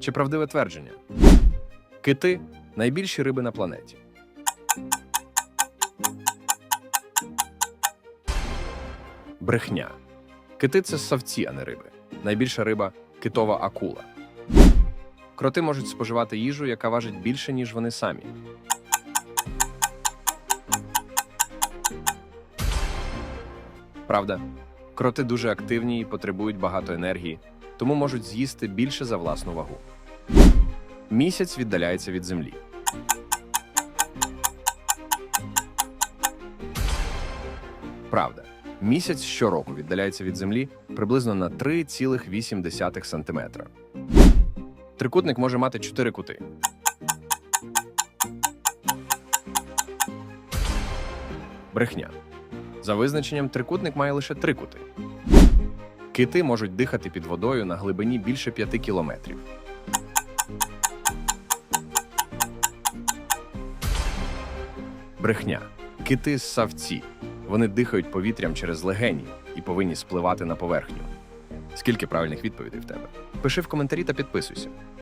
Чи правдиве твердження? Кити найбільші риби на планеті. Брехня. Кити це ссавці, а не риби. Найбільша риба китова акула. Кроти можуть споживати їжу, яка важить більше, ніж вони самі. Правда, кроти дуже активні і потребують багато енергії, тому можуть з'їсти більше за власну вагу. Місяць віддаляється від землі. Правда, місяць щороку віддаляється від землі приблизно на 3,8 см. Трикутник може мати 4 кути. Брехня. За визначенням, трикутник має лише три кути. Кити можуть дихати під водою на глибині більше 5 кілометрів. Брехня. Кити ссавці. Вони дихають повітрям через легені і повинні спливати на поверхню. Скільки правильних відповідей в тебе? Пиши в коментарі та підписуйся.